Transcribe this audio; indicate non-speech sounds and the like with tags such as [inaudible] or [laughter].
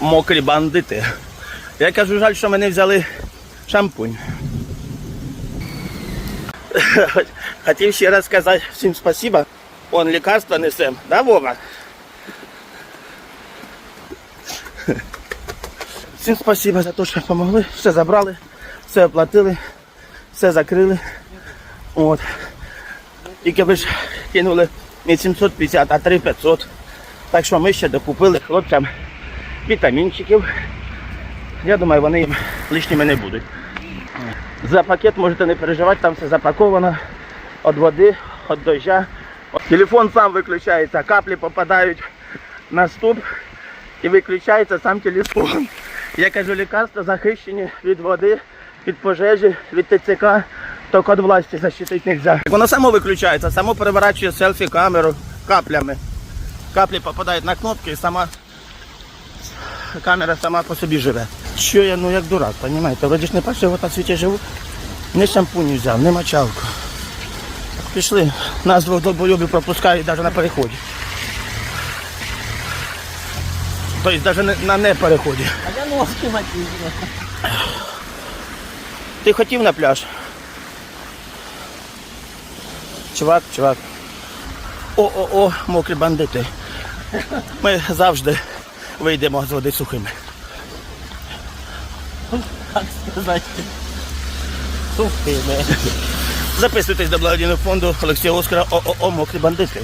мокрі бандити. Я кажу, жаль, що ми не взяли шампунь. [laughs] Хотів ще раз сказати всім спасибо. Он лікарства несем, да, Вова? [laughs] Всім спасибо за те, що допомогли, все забрали, все оплатили, все закрили. От. Тільки ви ж кинули не 750, а 3500. Так що ми ще докупили хлопцям вітамінчиків. Я думаю, вони лишніми не будуть. За пакет можете не переживати, там все запаковано від води, від дождя. Телефон сам виключається, каплі попадають на ступ і виключається сам телефон. Я кажу, лікарства захищені від води, від пожежі, від ТЦК, тільки від власті защитити не можна. Воно само виключається, само переворачує селфі камеру каплями. Каплі попадають на кнопки і сама камера сама по собі живе. Що я ну як дурак, розумієте? Вроді ж не перший год на світі живу. Не шампунь взяв, не мочалку. Пішли, нас двох долбойобів пропускають навіть на переході. Тобто навіть на не переході. А я ножки матюзила. Ти хотів на пляж? Чувак, чувак. О-о-о, мокрі бандити. Ми завжди вийдемо з води сухими. Так сказати, Сухими. Записуйтесь до благодійного фонду Олексія Оскара ООО Мокрі бандити.